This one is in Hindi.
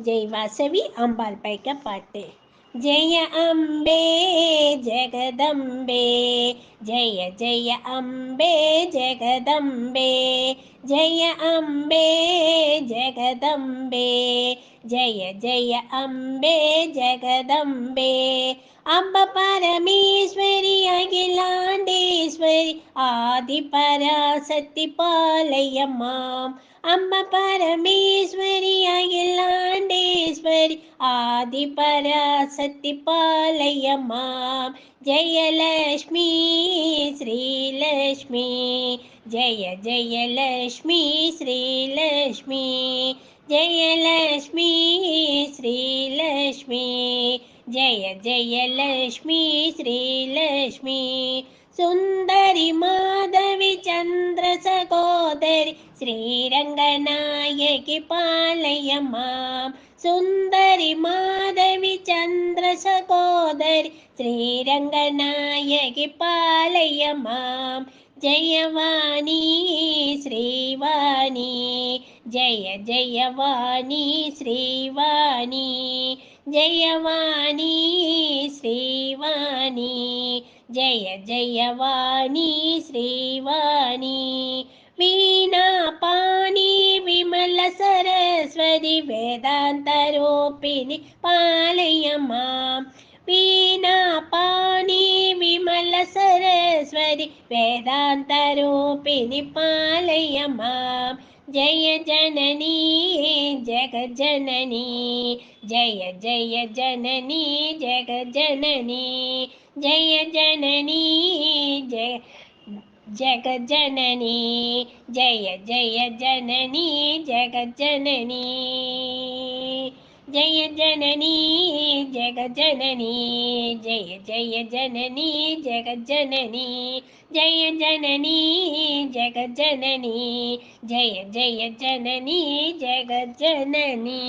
जय वासवी अम्बालपाई का पाठ जय अंबे, जगदंबे, जय जय अंबे, जगदंबे, जय अंबे, जगदंबे, जय जय अंबे, जगदंबे। अंब परमेश्वरी अखिलाण्डेश्वरि आदिपरा सतिपालय माम्। अम्ब परमेश्वरि आदिपरासति पालय माँ जयलक्ष्मी श्रीलक्ष्मी जय जयलक्ष्मी श्रीलक्ष्मी जयलक्ष्मी श्रीलक्ष्मी जय जयलक्ष्मी श्रीलक्ष्मी सुन्दरि माधवि चन्द्रसगो श्रीरङ्गनायकि पालय मां सुन्दरि माधवि चन्द्र सगोदरि श्रीरङ्गनायकि पालय मां जयवाणी श्रीवाणी जय जयवाणी श्रीवाणी जयवाणी श्रीवाणी जय जयवाणी श्रीवाणी వీణాపాణి విమల సరస్వతి వేదాంతరూపిణి పాలయమా వీణాపాణి విమల సరస్వతి వేదాంతరూపిణి పాలయమా జయ జననీ జగజననీ జయ జయ జననీ జగజననీ జయ జననీ జయ जगज्जननी, जय जय जननी, जगज्जननी। जय जननी, जगज्जननी, जय जय जननी, जगज्जननी। जय जननी, जगज्जननी, जय जय जननी, जगज्जननी।